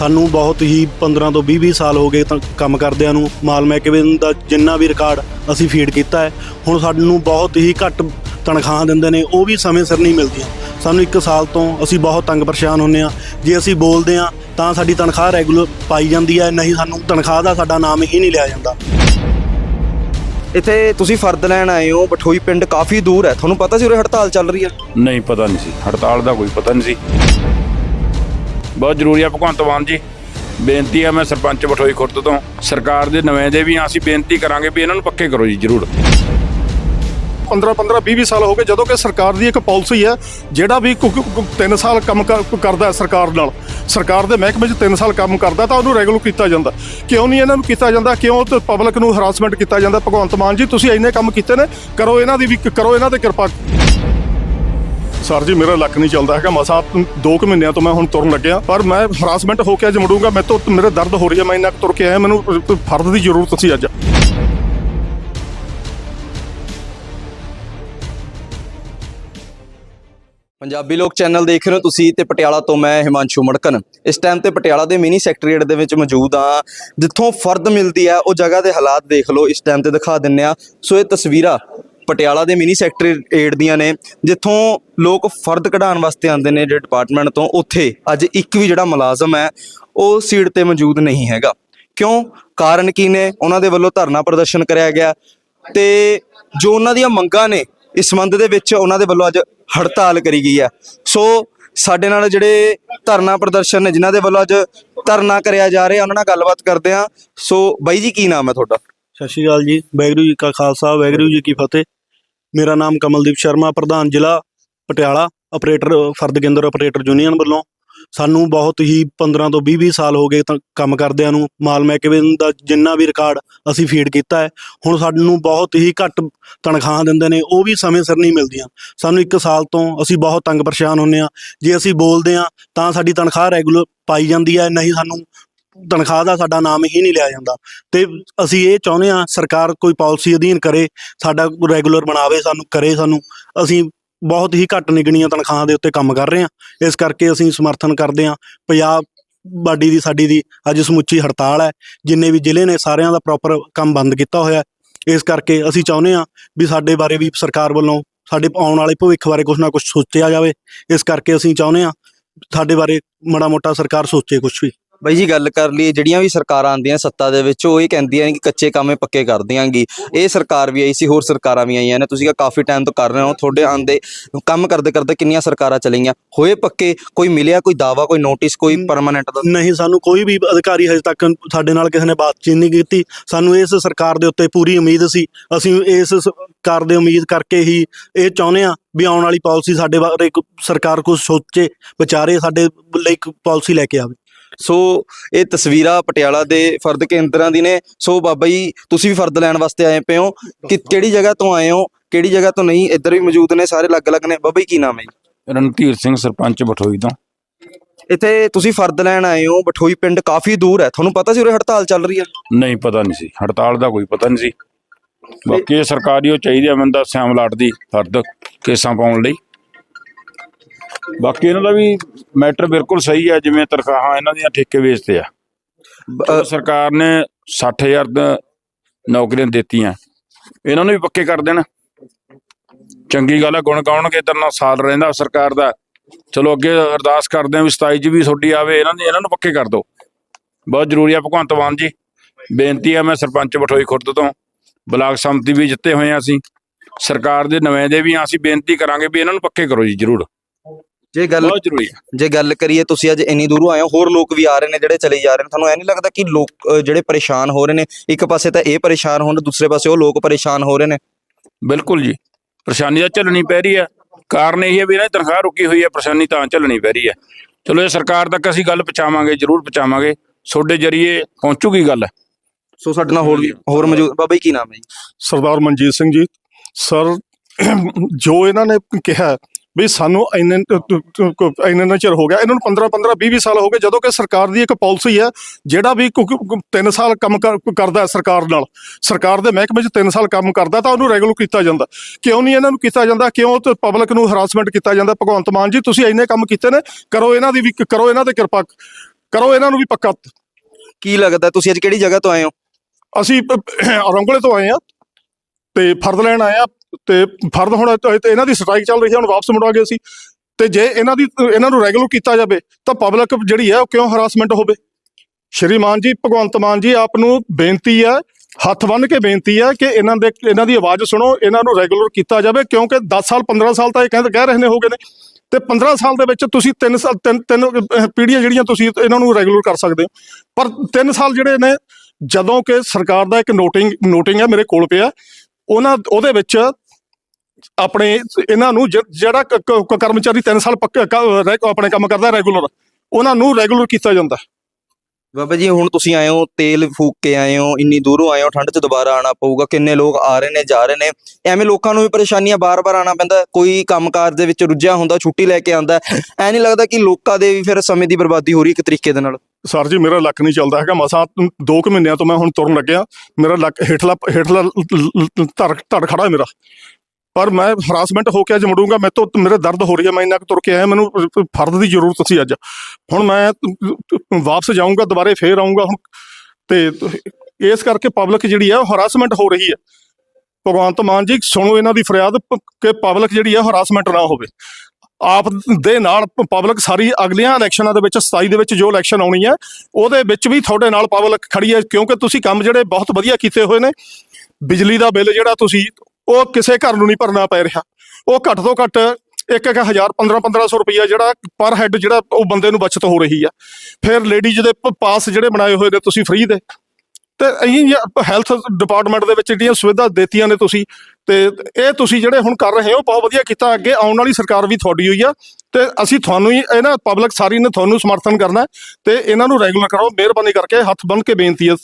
ਸਾਨੂੰ ਬਹੁਤ ਹੀ 15 ਤੋਂ 20 20 ਸਾਲ ਹੋ ਗਏ ਤਾਂ ਕੰਮ ਕਰਦਿਆਂ ਨੂੰ। ਮਾਲ ਮਹਿਕਮੇ ਦਾ ਜਿੰਨਾ ਵੀ ਰਿਕਾਰਡ ਅਸੀਂ ਫੀਡ ਕੀਤਾ ਹੈ ਹੁਣ ਸਾਨੂੰ ਬਹੁਤ ਹੀ ਘੱਟ ਤਨਖਾਹਾਂ ਦਿੰਦੇ ਨੇ ਉਹ ਵੀ ਸਮੇਂ ਸਿਰ ਨਹੀਂ ਮਿਲਦੀਆਂ। ਸਾਨੂੰ 1 ਸਾਲ ਤੋਂ ਅਸੀਂ ਬਹੁਤ ਤੰਗ ਪਰੇਸ਼ਾਨ ਹੁੰਨੇ ਆ ਜੇ ਅਸੀਂ ਬੋਲਦੇ ਆ ਤਾਂ ਸਾਡੀ ਤਨਖਾਹ ਰੈਗੂਲਰ ਪਾਈ ਜਾਂਦੀ ਹੈ ਨਹੀਂ ਸਾਨੂੰ ਤਨਖਾਹ ਦਾ ਸਾਡਾ ਨਾਮ ਹੀ ਨਹੀਂ ਲਿਆ ਜਾਂਦਾ। ਇੱਥੇ ਤੁਸੀਂ ਫਰਦ ਲੈਣ ਆਏ ਹੋ ਬਠੋਈ ਪਿੰਡ ਕਾਫੀ ਦੂਰ ਹੈ। ਤੁਹਾਨੂੰ ਪਤਾ ਸੀ ਉਰੇ ਹੜਤਾਲ ਚੱਲ ਰਹੀ ਹੈ? ਨਹੀਂ ਪਤਾ ਨਹੀਂ ਸੀ। ਹੜਤਾਲ ਦਾ ਕੋਈ ਪਤਾ ਨਹੀਂ ਸੀ। ਬਹੁਤ ਜ਼ਰੂਰੀ ਆ ਭਗਵੰਤ ਮਾਨ ਜੀ। ਬੇਨਤੀ ਆ ਮੈਂ ਸਰਪੰਚ ਬਠੋਈ ਖੁਰਦ ਤੋਂ। ਸਰਕਾਰ ਦੇ ਨਵੇਂ ਦੇ ਵੀ ਆ ਅਸੀਂ ਬੇਨਤੀ ਕਰਾਂਗੇ ਵੀ ਇਹਨਾਂ ਨੂੰ ਪੱਕੇ ਕਰੋ ਜੀ, ਜ਼ਰੂਰ। 15 15 20 20 ਸਾਲ ਹੋ ਗਏ, ਜਦੋਂ ਕਿ ਸਰਕਾਰ ਦੀ ਇੱਕ ਪਾਲਿਸੀ ਹੈ, ਜਿਹੜਾ ਵੀ 3 ਸਾਲ ਕੰਮ ਕਰ- ਕਰਦਾ ਸਰਕਾਰ ਨਾਲ। ਸਰਕਾਰ ਦੇ ਮਹਿਕਮੇ 'ਚ 3 ਸਾਲ ਕੰਮ ਕਰਦਾ, ਤਾਂ ਉਹਨੂੰ ਰੈਗੂਲਰ ਕੀਤਾ ਜਾਂਦਾ। ਕਿਉਂ ਨਹੀਂ ਇਹਨਾਂ ਨੂੰ ਕੀਤਾ ਜਾਂਦਾ? ਕਿਉਂ ਤੇ ਪਬਲਿਕ ਨੂੰ ਹਰਾਸਮੈਂਟ ਕੀਤਾ ਜਾਂਦਾ? ਭਗਵੰਤ ਮਾਨ ਜੀ, ਤੁਸੀਂ ਇੰਨੇ ਕੰਮ ਕੀਤੇ ਨੇ, ਕਰੋ ਇਹਨਾਂ ਦੀ ਵੀ, ਕਰੋ ਇਹਨਾਂ ਤੇ ਕਿਰਪਾ। ਸਰ ਜੀ, ਮੇਰਾ ਲੱਕ ਨਹੀਂ ਚੱਲਦਾ ਹੈਗਾ। ਮਸਾ 2 ਕੁ ਮਹੀਨਿਆਂ ਤੋਂ ਮੈਂ ਹੁਣ ਤੁਰਨ ਲੱਗਿਆ। ਪਰ ਮੈਂ ਹਰਾਸਮੈਂਟ ਹੋ ਕੇ ਅੱਜ ਮੁੜੂੰਗਾ। ਮੈਂ ਤੋਂ ਮੇਰੇ ਦਰਦ ਹੋ ਰਹੀ ਹੈ ਮੈਂ ਇੰਨਾ ਤੁਰ ਕੇ ਆਇਆ। ਮੈਨੂੰ ਫਰਦ ਦੀ ਜ਼ਰੂਰਤ ਸੀ ਅੱਜ। ਪੰਜਾਬੀ ਲੋਕ ਚੈਨਲ ਦੇਖ ਰਹੇ ਹੋ ਤੁਸੀਂ ਤੇ ਪਟਿਆਲਾ ਤੋਂ ਮੈਂ ਹਿਮਾਂਸ਼ੂ ਮੜਕਨ। ਇਸ ਟਾਈਮ ਤੇ ਪਟਿਆਲਾ ਦੇ ਮਿਨੀ ਸੈਕਟਰੀਏਟ ਦੇ ਵਿੱਚ ਮੌਜੂਦ ਆ ਜਿੱਥੋਂ ਫਰਦ ਮਿਲਦੀ ਹੈ, ਉਹ ਜਗ੍ਹਾ ਦੇ ਹਾਲਾਤ ਦੇਖ ਲਓ। ਇਸ ਟਾਈਮ ਤੇ ਦਿਖਾ ਦਿੰਨੇ ਆ ਸੋ ਇਹ ਤਸਵੀਰਾਂ ਪਟਿਆਲਾ ਦੇ ਮਿਨੀ ਸੈਕਟਰੀ ਏਡ ਦੀਆਂ ਨੇ, ਜਿੱਥੋਂ ਲੋਕ ਫਰਦ ਕਢਾਉਣ ਵਾਸਤੇ ਆਉਂਦੇ ਨੇ ਜਿਹੜੇ ਡਿਪਾਰਟਮੈਂਟ ਤੋਂ, ਉੱਥੇ ਅੱਜ ਇੱਕ ਵੀ ਜਿਹੜਾ ਮੁਲਾਜ਼ਮ ਹੈ, ਉਹ ਸੀਟ ਤੇ ਮੌਜੂਦ ਨਹੀਂ ਹੈਗਾ। ਕਿਉਂ? ਕਾਰਨ ਕੀ ਨੇ? ਉਹਨਾਂ ਦੇ ਵੱਲੋਂ ਧਰਨਾ ਪ੍ਰਦਰਸ਼ਨ ਕਰਿਆ ਗਿਆ ਤੇ ਜੋ ਉਹਨਾਂ ਦੀਆਂ ਮੰਗਾਂ ਨੇ, ਇਸ ਸੰਬੰਧ ਦੇ ਵਿੱਚ ਉਹਨਾਂ ਦੇ ਵੱਲੋਂ ਅੱਜ ਹੜਤਾਲ ਕਰੀ ਗਈ ਹੈ। ਸੋ ਸਾਡੇ ਨਾਲ ਜਿਹੜੇ ਧਰਨਾ ਪ੍ਰਦਰਸ਼ਨ ਨੇ, ਜਿਨ੍ਹਾਂ ਦੇ ਵੱਲੋਂ ਅੱਜ ਧਰਨਾ ਕਰਿਆ ਜਾ ਰਿਹਾ, ਉਹਨਾਂ ਨਾਲ ਗੱਲਬਾਤ ਕਰਦੇ ਆ ਸੋ ਬਾਈ ਜੀ, ਕੀ ਨਾਮ ਹੈ ਤੁਹਾਡਾ? ਸਤਿ ਸ਼੍ਰੀ ਅਕਾਲ ਜੀ, ਵਾਹਿਗੁਰੂ ਜੀ ਕਾ ਖਾਲਸਾ, ਵਾਹਿਗੁਰੂ ਜੀ ਕੀ ਫਤਿਹ। ਮੇਰਾ ਨਾਮ ਕਮਲਦੀਪ ਸ਼ਰਮਾ, ਪ੍ਰਧਾਨ ਜ਼ਿਲ੍ਹਾ ਪਟਿਆਲਾ ਆਪਰੇਟਰ ਫਰਦ ਕੇਂਦਰ ਆਪਰੇਟਰ ਯੂਨੀਅਨ ਵੱਲੋਂ। ਸਾਨੂੰ ਬਹੁਤ ਹੀ 15 ਤੋਂ 20 20 ਸਾਲ ਹੋ ਗਏ ਤਾਂ ਕੰਮ ਕਰਦਿਆਂ ਨੂੰ, ਮਾਲ ਮਹਿਕਮੇ ਦਾ ਜਿੰਨਾ ਵੀ ਰਿਕਾਰਡ ਅਸੀਂ ਫੀਡ ਕੀਤਾ ਹੈ, ਹੁਣ ਸਾਨੂੰ ਬਹੁਤ ਹੀ ਘੱਟ ਤਨਖਾਹਾਂ ਦਿੰਦੇ ਨੇ, ਉਹ ਵੀ ਸਮੇਂ ਸਿਰ ਨਹੀਂ ਮਿਲਦੀਆਂ। ਸਾਨੂੰ 1 ਸਾਲ ਤੋਂ ਅਸੀਂ ਬਹੁਤ ਤੰਗ ਪਰੇਸ਼ਾਨ ਹੁੰਨੇ ਆ ਜੇ ਅਸੀਂ ਬੋਲਦੇ ਆ ਤਾਂ ਸਾਡੀ ਤਨਖਾਹ ਰੈਗੂਲਰ ਪਾਈ ਜਾਂਦੀ ਹੈ, ਨਹੀਂ ਸਾਨੂੰ ਤਨਖਾਹ ਦਾ ਸਾਡਾ ਨਾਮ ਹੀ ਨਹੀਂ ਲਿਆ ਜਾਂਦਾ। ਤੇ ਅਸੀਂ ਇਹ ਚਾਹੁੰਦੇ ਆ ਸਰਕਾਰ ਕੋਈ ਪਾਲਿਸੀ ਅਧੀਨ ਕਰੇ, ਸਾਡਾ ਰੈਗੂਲਰ ਬਣਾਵੇ ਸਾਨੂੰ, ਕਰੇ ਸਾਨੂੰ। ਅਸੀਂ ਬਹੁਤ ਹੀ ਘੱਟ ਨਿਗਣੀਆਂ ਤਨਖਾਹਾਂ ਦੇ ਉੱਤੇ ਕੰਮ ਕਰ ਰਹੇ ਆ ਇਸ ਕਰਕੇ ਅਸੀਂ ਸਮਰਥਨ ਕਰਦੇ ਆ ਪੰਜਾਬ ਬਾਡੀ ਦੀ ਸਾਡੀ ਦੀ ਅੱਜ ਸਮੁੱਚੀ ਹੜਤਾਲ ਹੈ। ਜਿੰਨੇ ਵੀ ਜ਼ਿਲ੍ਹੇ ਨੇ ਸਾਰਿਆਂ ਦਾ ਪ੍ਰੋਪਰ ਕੰਮ ਬੰਦ ਕੀਤਾ ਹੋਇਆ ਇਸ ਕਰਕੇ ਅਸੀਂ ਚਾਹੁੰਦੇ ਆ ਵੀ ਸਾਡੇ ਬਾਰੇ ਵੀ ਸਰਕਾਰ ਵੱਲੋਂ ਸਾਡੇ ਆਉਣ ਵਾਲੇ ਭਵਿੱਖ ਬਾਰੇ ਕੁਝ ਨਾ ਕੁਝ ਸੋਚਿਆ ਜਾਵੇ। ਇਸ ਕਰਕੇ ਅਸੀਂ ਚਾਹੁੰਦੇ ਆ ਸਾਡੇ ਬਾਰੇ ਮਾੜਾ ਮੋਟਾ ਸਰਕਾਰ ਸੋਚੇ ਕੁਝ ਵੀ। ਬਾਈ ਜੀ ਗੱਲ ਕਰ ਲਈ ਜਿਹੜੀਆਂ ਵੀ ਸਰਕਾਰਾਂ ਆਉਂਦੀਆਂ ਸੱਤਾ ਦੇ ਵਿੱਚ ਉਹ ਇਹ ਕਹਿੰਦੀਆਂ ਨੇ ਕਿ ਕੱਚੇ ਕੰਮੇ ਪੱਕੇ ਕਰ ਦਿਆਂਗੀ। ਇਹ ਸਰਕਾਰ ਵੀ ਆਈ ਸੀ ਹੋਰ ਸਰਕਾਰਾਂ ਵੀ ਆਈਆਂ ਨੇ। ਤੁਸੀਂ ਕਿਹਾ ਕਾਫੀ ਟਾਈਮ ਤੋਂ ਕਰ ਰਹੇ ਹੋ ਤੁਹਾਡੇ ਆਂਦੇ ਕੰਮ ਕਰਦੇ ਕਰਦੇ ਕਿੰਨੀਆਂ ਸਰਕਾਰਾਂ ਚਲੀਆਂ? ਹੋਏ ਪੱਕੇ? ਕੋਈ ਮਿਲਿਆ ਕੋਈ ਦਾਵਾ ਕੋਈ ਨੋਟਿਸ ਕੋਈ ਪਰਮਾਨੈਂਟ ਦਾ? ਨਹੀਂ ਸਾਨੂੰ ਕੋਈ ਵੀ ਅਧਿਕਾਰੀ ਹਜੇ ਤੱਕ ਸਾਡੇ ਨਾਲ ਕਿਸੇ ਨੇ ਬਾਤਚੀਤ ਨਹੀਂ ਕੀਤੀ। ਸਾਨੂੰ ਇਸ ਸਰਕਾਰ ਦੇ ਉੱਤੇ ਪੂਰੀ ਉਮੀਦ ਸੀ। ਅਸੀਂ ਇਸ ਸਰਕਾਰ ਦੇ ਉਮੀਦ ਕਰਕੇ ਹੀ ਇਹ ਚਾਹੁੰਦੇ ਆ ਵੀ ਆਉਣ ਵਾਲੀ ਪਾਲਿਸੀ ਸਾਡੇ ਬਾਰੇ ਸਰਕਾਰ ਕੁਝ ਸੋਚੇ ਵਿਚਾਰੇ ਸਾਡੇ ਲਈ ਇੱਕ ਪਾਲਿਸੀ ਲੈ ਕੇ ਆਵੇ। ਸੋ ਇਹ ਤਸਵੀਰਾਂ ਪਟਿਆਲਾ ਦੇ ਫਰਦ ਕੇਂਦਰਾਂ ਦੀ ਨੇ। ਸੋ ਬਾਬਾ ਜੀ ਤੁਸੀਂ ਵੀ ਫਰਦ ਲੈਣ ਵਾਸਤੇ ਆਏ ਪਏ ਹੋ। ਕਿ ਕਿਹੜੀ ਜਗ੍ਹਾ ਤੋਂ ਆਏ ਹੋ? ਕਿਹੜੀ ਜਗ੍ਹਾ ਤੋਂ ਨਹੀਂ? ਇੱਧਰ ਵੀ ਮੌਜੂਦ ਨੇ ਸਾਰੇ ਅਲੱਗ-ਅਲੱਗ ਨੇ। ਬਾਬਾ ਜੀ ਕੀ ਨਾਮ ਹੈ ਜੀ? ਰਣਧੀਰ ਸਿੰਘ ਸਰਪੰਚ ਬਠੋਈ ਤੋਂ। ਇੱਥੇ ਤੁਸੀਂ ਫਰਦ ਲੈਣ ਆਏ ਹੋ। ਬਠੋਈ ਪਿੰਡ ਕਾਫੀ ਦੂਰ ਹੈ। ਤੁਹਾਨੂੰ ਪਤਾ ਸੀ ਉਰੇ ਹੜਤਾਲ ਚੱਲ ਰਹੀ ਹੈ? ਨਹੀਂ ਪਤਾ ਨਹੀਂ ਸੀ। ਹੜਤਾਲ ਦਾ ਕੋਈ ਪਤਾ ਨਹੀਂ ਸੀ। ਬਾਕੀ ਇਹ ਸਰਕਾਰੀ ਉਹ ਚਾਹੀਦੀ ਆ ਮੈਨੂੰ ਤਾਂ ਸਿਆਮ ਲਾਟ ਦੀ ਫਰਦ ਕੇਸਾਂ ਪਾਉਣ ਲਈ। ਬਾਕੀ ਇਹਨਾਂ ਦਾ ਵੀ ਮੈਟਰ ਬਿਲਕੁਲ ਸਹੀ ਹੈ ਜਿਵੇਂ ਤਨਖਾਹਾਂ ਇਹਨਾਂ ਦੀਆਂ ਠੇਕੇ ਵੇਚ ਤੇ ਆ ਸਰਕਾਰ ਨੇ 60000 ਦਾ ਨੌਕਰੀਆਂ ਦਿੱਤੀਆਂ ਇਹਨਾਂ ਨੂੰ ਵੀ ਪੱਕੇ ਕਰ ਦੇਣ। ਚੰਗੀ ਗੱਲ ਹੈ ਗੁਣ ਗਾਉਣਗੇ ਤਾਂ ਨਾਲ ਸਾਲ ਰਹਿੰਦਾ ਸਰਕਾਰ ਦਾ। ਚਲੋ ਅੱਗੇ ਅਰਦਾਸ ਕਰਦੇ ਹਾਂ ਵੀ 27 ਚ ਵੀ ਤੁਹਾਡੀ ਆਵੇ ਇਹਨਾਂ ਦੀ ਇਹਨਾਂ ਨੂੰ ਪੱਕੇ ਕਰ ਦਿਓ। ਬਹੁਤ ਜ਼ਰੂਰੀ ਆ ਭਗਵੰਤ ਮਾਨ ਜੀ ਬੇਨਤੀ ਆ ਮੈਂ ਸਰਪੰਚ ਬਠੋਈ ਖੁਰਦ ਤੋਂ। ਬਲਾਕ ਸੰਮਤੀ ਵੀ ਜਿੱਤੇ ਹੋਏ ਆ ਅਸੀਂ। ਸਰਕਾਰ ਦੇ ਨੁਮਾਇੰਦੇ ਵੀ ਆ ਅਸੀਂ ਬੇਨਤੀ ਕਰਾਂਗੇ ਵੀ ਇਹਨਾਂ ਨੂੰ ਪੱਕੇ ਕਰੋ ਜੀ ਜ਼ਰੂਰ। ਜੇ ਗੱਲ ਬਹੁਤ ਜ਼ਰੂਰੀ ਹੈ ਜੇ ਗੱਲ ਕਰੀਏ ਤੁਸੀਂ ਅੱਜ ਇੰਨੀ ਦੂਰੋਂ ਆਏ ਹੋ ਹੋਰ ਲੋਕ ਵੀ ਆ ਰਹੇ ਨੇ ਜਿਹੜੇ ਚਲੇ ਜਾ ਰਹੇ ਨੇ ਤੁਹਾਨੂੰ ਐ ਨਹੀਂ ਲੱਗਦਾ ਕਿ ਲੋਕ ਅ, ਜਿਹੜੇ ਪਰੇਸ਼ਾਨ ਹੋ ਰਹੇ ਨੇ ਇੱਕ ਪਾਸੇ ਤਾਂ ਇਹ ਪਰੇਸ਼ਾਨ ਹੋਣ ਦੂਸਰੇ ਪਾਸੇ ਉਹ ਲੋਕ ਪਰੇਸ਼ਾਨ ਹੋ ਰਹੇ ਨੇ? ਬਿਲਕੁਲ ਜੀ। ਪਰੇਸ਼ਾਨੀ ਤਾਂ ਝੱਲਣੀ ਪੈ ਰਹੀ ਹੈ ਕਾਰਨ ਇਹ ਹੈ ਵੀ ਇਹਨਾਂ ਦੀ ਤਨਖਾਹ ਰੁਕੀ ਹੋਈ ਹੈ ਪਰੇਸ਼ਾਨੀ ਤਾਂ ਝੱਲਣੀ ਪੈ ਰਹੀ ਹੈ ਚਲੋ ਇਹ ਸਰਕਾਰ ਤੱਕ ਅਸੀਂ ਗੱਲ ਪਹੁੰਚਾਵਾਂਗੇ ਜ਼ਰੂਰ ਪਹੁੰਚਾਵਾਂਗੇ। ਤੁਹਾਡੇ ਜਰੀਏ ਪਹੁੰਚੂਗੀ ਗੱਲ। ਸੋ ਸਾਡੇ ਨਾਲ ਹੋਰ ਵੀ ਹੋਰ ਮੌਜੂਦ ਬਾਬਾ ਜੀ ਕੀ ਨਾਮ ਹੈ ਜੀ? ਸਰਦਾਰ ਮਨਜੀਤ ਸਿੰਘ ਜੀ ਸਰ ਜੋ ਇਹਨਾਂ ਨੇ ਕਿਹਾ ਵੀ ਸਾਨੂੰ ਇੰਨੇ ਇੰਨੇ ਨਾ ਚਿਰ ਹੋ ਗਿਆ ਇਹਨਾਂ ਨੂੰ 15 15 20 20 ਸਾਲ ਹੋ ਗਏ ਜਦੋਂ ਕਿ ਸਰਕਾਰ ਦੀ ਇੱਕ ਪਾਲਿਸੀ ਹੈ ਜਿਹੜਾ ਵੀ 3 ਸਾਲ ਕੰਮ ਕਰ- ਕਰਦਾ ਸਰਕਾਰ ਨਾਲ। ਸਰਕਾਰ ਦੇ ਮਹਿਕਮੇ 'ਚ 3 ਸਾਲ ਕੰਮ ਕਰਦਾ ਤਾਂ ਉਹਨੂੰ ਰੈਗੂਲਰ ਕੀਤਾ ਜਾਂਦਾ। ਕਿਉਂ ਨਹੀਂ ਇਹਨਾਂ ਨੂੰ ਕੀਤਾ ਜਾਂਦਾ? ਕਿਉਂ ਤੇ ਪਬਲਿਕ ਨੂੰ ਹਰਾਸਮੈਂਟ ਕੀਤਾ ਜਾਂਦਾ? ਭਗਵੰਤ ਮਾਨ ਜੀ ਤੁਸੀਂ ਇੰਨੇ ਕੰਮ ਕੀਤੇ ਨੇ ਕਰੋ ਇਹਨਾਂ ਦੀ ਵੀ ਕਰੋ ਇਹਨਾਂ ਤੇ ਕਿਰਪਾ ਕਰੋ ਇਹਨਾਂ ਨੂੰ ਵੀ ਪੱਕਾ। ਕੀ ਲੱਗਦਾ? ਤੁਸੀਂ ਅੱਜ ਕਿਹੜੀ ਜਗ੍ਹਾ ਤੋਂ ਆਏ ਹੋ? ਅਸੀਂ ਰੰਗੋਲੇ ਤੋਂ ਆਏ ਆ ਤੇ ਫਰਦ ਲੈਣ ਆਏ ਆ ਤੇ ਫਰਦ ਹੁਣ ਇਹਨਾਂ ਦੀ ਸਟ੍ਰਾਈਕ ਚੱਲ ਰਹੀ ਹੈ ਹੁਣ ਵਾਪਸ ਮੁੜਾ ਗਏ ਸੀ ਤੇ ਜੇ ਇਹਨਾਂ ਦੀ ਇਹਨਾਂ ਨੂੰ ਰੈਗੂਲਰ ਕੀਤਾ ਜਾਵੇ ਤਾਂ ਪਬਲਿਕ ਜਿਹੜੀ ਹੈ ਉਹ ਕਿਉਂ ਹਰਾਸਮੈਂਟ ਹੋਵੇ? ਸ਼੍ਰੀਮਾਨ ਜੀ ਭਗਵੰਤ ਮਾਨ ਜੀ ਆਪ ਨੂੰ ਬੇਨਤੀ ਹੈ ਹੱਥ ਬੰਨ੍ਹ ਕੇ ਬੇਨਤੀ ਹੈ ਕਿ ਇਹਨਾਂ ਦੇ ਇਹਨਾਂ ਦੀ ਆਵਾਜ਼ ਸੁਣੋ ਇਹਨਾਂ ਨੂੰ ਰੈਗੂਲਰ ਕੀਤਾ ਜਾਵੇ ਕਿਉਂਕਿ 10 ਸਾਲ 15 ਸਾਲ ਤਾਂ ਇਹ ਕਹਿੰਦੇ ਕਹਿ ਰਹੇ ਨੇ ਹੋ ਗਏ ਨੇ। ਤੇ 15 ਸਾਲ ਦੇ ਵਿੱਚ ਤੁਸੀਂ 3 ਸਾਲ ਤਿੰਨ ਤਿੰਨ ਅਹ, ਪੀੜ੍ਹੀਆਂ ਜਿਹੜੀਆਂ ਤੁਸੀਂ ਇਹਨਾਂ ਨੂੰ ਰੈਗੂਲਰ ਕਰ ਸਕਦੇ ਹੋ। ਪਰ 3 ਸਾਲ ਜਿਹੜੇ ਨੇ ਜਦੋਂ ਕਿ ਸਰਕਾਰ ਦਾ ਇੱਕ ਨੋਟਿੰਗ ਨੋਟਿੰਗ ਹੈ ਮੇਰੇ ਕੋਲ ਪਿਆ ਉਹਨਾਂ, ਉਹਦੇ ਵਿੱਚ ਆਪਣੇ ਇਹਨਾਂ ਨੂੰ ਜ- ਜਿਹੜਾ ਕਰਮਚਾਰੀ 3 ਸਾਲ ਪੱਕੇ ਆਪਣੇ ਕੰਮ ਕਰਦਾ ਰੈਗੂਲਰ ਉਹਨਾਂ ਨੂੰ ਰੈਗੂਲਰ ਕੀਤਾ ਜਾਂਦਾ। ਬਾਬਾ ਜੀ, ਹੁਣ ਤੁਸੀਂ ਆਏ ਹੋ, ਤੇਲ ਫੂਕ ਕੇ ਆਏ ਹੋ, ਇੰਨੀ ਦੂਰੋਂ ਆਏ ਹੋ, ਠੰਡ 'ਚ ਦੁਬਾਰਾ ਆਣਾ ਪਊਗਾ, ਕਿੰਨੇ ਲੋਕ ਆ ਰਹੇ ਨੇ, ਜਾ ਰਹੇ ਨੇ। ਐਵੇਂ ਲੋਕਾਂ ਨੂੰ ਵੀ ਪਰੇਸ਼ਾਨੀਆਂ ਬਾਰ-ਬਾਰ ਆਣਾ ਪੈਂਦਾ, ਕੋਈ ਕੰਮਕਾਜ ਦੇ ਵਿੱਚ ਰੁੱਝਿਆ ਹੁੰਦਾ, ਛੁੱਟੀ ਲੈ ਕੇ ਆਂਦਾ ਐ ਨਹੀਂ ਲੱਗਦਾ ਕਿ ਲੋਕਾਂ ਦੇ ਵੀ ਫਿਰ ਸਮੇਂ ਦੀ ਬਰਬਾਦੀ ਹੋ ਰਹੀ ਇੱਕ ਤਰੀਕੇ ਦੇ ਨਾਲ? ਸਰ ਜੀ, ਮੇਰਾ ਲੱਕ ਨਹੀਂ ਚੱਲਦਾ ਹੈਗਾ। ਮਸਾਂ 2 ਕੁ ਮਹੀਨਿਆਂ ਤੋਂ ਮੈਂ ਹੁਣ ਤੁਰਨ ਲੱਗਿਆ। ਮੇਰਾ ਲੱਕ ਹੇਠਲਾ ਹੇਠਲਾ ਧੜ ਖੜਾ ਮੇਰਾ। ਪਰ ਮੈਂ ਹਰਾਸਮੈਂਟ ਹੋ ਕੇ ਅੱਜ ਮੁੜੂੰਗਾ, ਮੇਰੇ ਤੋਂ ਮੇਰੇ ਦਰਦ ਹੋ ਰਹੀ ਹੈ, ਮੈਂ ਇੰਨਾ ਕੁ ਤੁਰ ਕੇ ਆਇਆ, ਮੈਨੂੰ ਫਰਦ ਦੀ ਜ਼ਰੂਰਤ ਸੀ ਅੱਜ। ਹੁਣ ਮੈਂ ਵਾਪਸ ਜਾਊਂਗਾ, ਦੁਬਾਰੇ ਫੇਰ ਆਊਂਗਾ, ਹੁਣ ਤੇ ਇਸ ਕਰਕੇ ਪਬਲਿਕ ਜਿਹੜੀ ਹੈ ਉਹ ਹਰਾਸਮੈਂਟ ਹੋ ਰਹੀ ਹੈ। ਭਗਵੰਤ ਮਾਨ ਜੀ, ਸੁਣੋ ਇਹਨਾਂ ਦੀ ਫਰਿਆਦ ਪ- ਕਿ ਪਬਲਿਕ ਜਿਹੜੀ ਹੈ ਹਰਾਸਮੈਂਟ ਨਾ ਹੋਵੇ। ਆਪ ਦੇ ਨਾਲ ਪਬਲਿਕ ਸਾਰੀ ਅਗਲੀਆਂ ਇਲੈਕਸ਼ਨਾਂ ਦੇ ਵਿੱਚ 27 ਦੇ ਵਿੱਚ ਜੋ ਇਲੈਕਸ਼ਨ ਆਉਣੀ ਹੈ, ਉਹਦੇ ਵਿੱਚ ਵੀ ਤੁਹਾਡੇ ਨਾਲ ਪਬਲਿਕ ਖੜੀ ਹੈ, ਕਿਉਂਕਿ ਤੁਸੀਂ ਕੰਮ ਜਿਹੜੇ ਬਹੁਤ ਵਧੀਆ ਕੀਤੇ ਹੋਏ ਨੇ। ਬਿਜਲੀ ਦਾ ਬਿੱਲ ਜਿਹੜਾ ਤੁਸੀਂ ਉਹ ਕਿਸੇ ਘਰ ਨੂੰ ਨਹੀਂ ਭਰਨਾ ਪੈ ਰਿਹਾ। ਉਹ ਘੱਟ ਤੋਂ ਘੱਟ ਇੱਕ ਇੱਕ ਹਜ਼ਾਰ 15 1500 ਰੁਪਈਆ ਜਿਹੜਾ ਪਰ ਹੈੱਡ ਜਿਹੜਾ ਉਹ ਬੰਦੇ ਨੂੰ ਬਚਤ ਹੋ ਰਹੀ ਆ। ਫਿਰ ਲੇਡੀਜ਼ ਦੇ ਪ- ਪਾਸ ਜਿਹੜੇ ਬਣਾਏ ਹੋਏ ਨੇ ਤੁਸੀਂ ਫ੍ਰੀ ਦੇ। ਤੇ ਅਸੀਂ ਹੈਲਥ ਡਿਪਾਰਟਮੈਂਟ ਦੇ ਵਿੱਚ ਜਿਹੜੀਆਂ ਸੁਵਿਧਾ ਦਿੱਤੀਆਂ ਨੇ ਤੁਸੀਂ, ਤੇ ਇਹ ਤੁਸੀਂ ਜਿਹੜੇ ਹੁਣ ਕਰ ਰਹੇ ਹੋ, ਬਹੁਤ ਵਧੀਆ ਕੀਤਾ। ਅੱਗੇ ਆਉਣ ਵਾਲੀ ਸਰਕਾਰ ਵੀ ਤੁਹਾਡੀ ਹੋਈ ਆ। ਤੇ ਅਸੀਂ ਤੁਹਾਨੂੰ ਹੀ, ਇਹ ਨਾ ਪਬਲਿਕ ਸਾਰੀ ਨੇ ਤੁਹਾਨੂੰ ਸਮਰਥਨ ਕਰਨਾ। ਹੈ ਤੇ ਇਹਨਾਂ ਨੂੰ ਰੈਗੂਲਰ ਕਰਾਓ, ਮਿਹਰਬਾਨੀ ਕਰਕੇ ਹੱਥ ਬੰਨ੍ਹ ਕੇ ਬੇਨਤੀ ਹੈ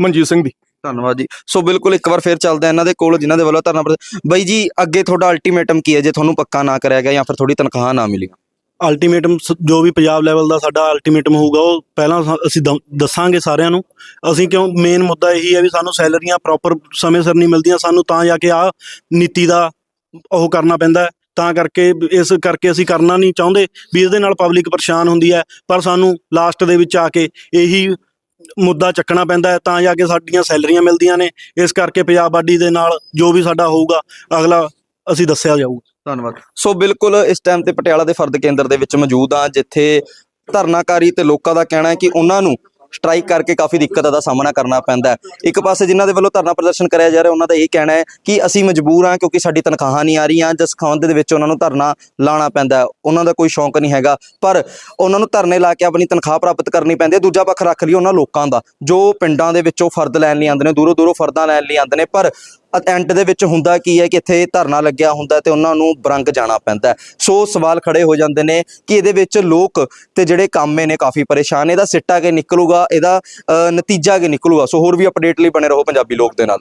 ਮਨਜੀਤ ਸਿੰਘ ਦੀ। ਧੰਨਵਾਦ ਜੀ। ਸੋ ਬਿਲਕੁਲ ਇੱਕ ਵਾਰ ਫੇਰ ਚੱਲਦੇ ਆ ਇਹਨਾਂ ਦੇ ਕੋਲ, ਜਿਨ੍ਹਾਂ ਦੇ ਵੱਲੋਂ ਧਰਨਾ ਪ੍ਰਦ- ਬਾਈ ਜੀ, ਅੱਗੇ ਤੁਹਾਡਾ ਅਲਟੀਮੇਟਮ ਕੀ ਹੈ? ਜੇ ਤੁਹਾਨੂੰ ਪੱਕਾ ਨਾ ਕਰਿਆ ਗਿਆ ਜਾਂ ਫਿਰ ਥੋੜੀ ਤਨਖਾਹ ਨਾ ਮਿਲੀ। ਅਲਟੀਮੇਟਮ ਜੋ ਵੀ ਪੰਜਾਬ ਲੈਵਲ ਦਾ ਸਾਡਾ ਅਲਟੀਮੇਟਮ ਹੋਊਗਾ, ਉਹ ਪਹਿਲਾਂ ਸ- ਅਸੀਂ ਦ- ਦੱਸਾਂਗੇ ਸਾਰਿਆਂ ਨੂੰ। ਅਸੀਂ ਕਿਉਂ ਮੇਨ ਮੁੱਦਾ ਇਹੀ ਹੈ ਵੀ ਸਾਨੂੰ ਸੈਲਰੀਆਂ ਪ੍ਰੋਪਰ ਸਮੇਂ ਸਿਰ ਨਹੀਂ ਮਿਲਦੀਆਂ, ਸਾਨੂੰ ਤਾਂ ਜਾ ਕੇ ਆ ਨੀਤੀ ਦਾ ਉਹ ਕਰਨਾ ਪੈਂਦਾ ਤਾਂ ਕਰਕੇ ਇਸ ਕਰਕੇ ਅਸੀਂ ਕਰਨਾ ਨਹੀਂ ਚਾਹੁੰਦੇ ਵੀ ਇਹਦੇ ਨਾਲ ਪਬਲਿਕ ਪਰੇਸ਼ਾਨ ਹੁੰਦੀ ਹੈ। ਪਰ ਸਾਨੂੰ ਲਾਸਟ ਦੇ ਵਿੱਚ ਆ ਕੇ ਇਹੀ ਮੁੱਦਾ ਚੱਕਣਾ ਪੈਂਦਾ ਹੈ ਤਾਂ ਜਾ ਕੇ ਸਾਡੀਆਂ ਸੈਲਰੀਆਂ ਮਿਲਦੀਆਂ ਨੇ। ਇਸ ਕਰਕੇ ਪੰਜਾਬ ਆਬਾਦੀ ਦੇ ਨਾਲ ਜੋ ਵੀ ਸਾਡਾ ਹੋਊਗਾ ਅਗਲਾ ਅਸੀਂ ਦੱਸਿਆ ਜਾਊਗਾ। ਧੰਨਵਾਦ। ਸੋ ਬਿਲਕੁਲ ਇਸ ਟਾਈਮ ਤੇ ਪਟਿਆਲਾ ਦੇ ਫਰਦ ਕੇਂਦਰ ਦੇ ਵਿੱਚ ਮੌਜੂਦ ਆ ਜਿੱਥੇ ਧਰਨਾਕਾਰੀ ਤੇ ਲੋਕਾਂ ਦਾ ਕਹਿਣਾ ਹੈ ਕਿ ਉਹਨਾਂ ਨੂੰ ਸਟ੍ਰਾਈਕ ਕਰਕੇ ਕਾਫੀ ਦਿੱਕਤਾਂ ਦਾ ਸਾਹਮਣਾ ਕਰਨਾ ਪੈਂਦਾ ਇੱਕ ਪਾਸੇ ਜਿਨ੍ਹਾਂ ਦੇ ਵੱਲੋਂ ਧਰਨਾ ਪ੍ਰਦਰਸ਼ਨ ਕਰਿਆ ਜਾ ਰਿਹਾ, ਉਹਨਾਂ ਦਾ ਇਹ ਕਹਿਣਾ ਹੈ ਕਿ ਅਸੀਂ ਮਜਬੂਰ ਹਾਂ ਕਿਉਂਕਿ ਸਾਡੀ ਤਨਖਾਹਾਂ ਨਹੀਂ ਆ ਰਹੀਆਂ ਜਿਸ ਖਾਂਦੇ ਦੇ ਵਿੱਚ ਉਹਨਾਂ ਨੂੰ ਧਰਨਾ ਲਾਣਾ ਪੈਂਦਾ ਉਹਨਾਂ ਦਾ ਕੋਈ ਸ਼ੌਂਕ ਨਹੀਂ ਹੈਗਾ, ਪਰ ਉਹਨਾਂ ਨੂੰ ਧਰਨੇ ਲਾ ਕੇ ਆਪਣੀ ਤਨਖਾਹ ਪ੍ਰਾਪਤ ਕਰਨੀ ਪੈਂਦੀ ਹੈ। ਦੂਜਾ ਪੱਖ ਰੱਖ ਲਈ ਉਹਨਾਂ ਲੋਕਾਂ ਦਾ, ਜੋ ਪਿੰਡਾਂ ਦੇ ਵਿੱਚੋਂ ਫਰਦ ਲੈਣ ਲਈ ਆਉਂਦੇ ਨੇ ਦੂਰੋਂ ਦੂਰੋਂ ਫਰਦਾਂ ਲੈਣ ਲਈ ਆਉਂਦੇ ਨੇ, ਪਰ ਐਂਡ ਦੇ ਵਿੱਚ ਹੁੰਦਾ ਕੀ ਹੈ ਕਿ ਇੱਥੇ ਧਰਨਾ ਲੱਗਿਆ ਹੁੰਦਾ ਤੇ ਉਹਨਾਂ ਨੂੰ ਬਰੰਗ ਜਾਣਾ ਪੈਂਦਾ ਸੋ ਸਵਾਲ ਖੜੇ ਹੋ ਜਾਂਦੇ ਨੇ ਕਿ ਇਹਦੇ ਵਿੱਚ ਲੋਕ ਤੇ ਜਿਹੜੇ ਕਾਮੇ ਨੇ ਕਾਫੀ ਪਰੇਸ਼ਾਨ ਇਹਦਾ ਸਿੱਟਾ ਕੇ ਨਿਕਲੂਗਾ ਇਹਦਾ ਅ, ਨਤੀਜਾ ਕੀ ਨਿਕਲੂਗਾ। ਸੋ ਹੋਰ ਵੀ ਅਪਡੇਟ ਲਈ ਬਣੇ ਰਹੋ ਪੰਜਾਬੀ ਲੋਕ ਦੇ ਨਾਲ।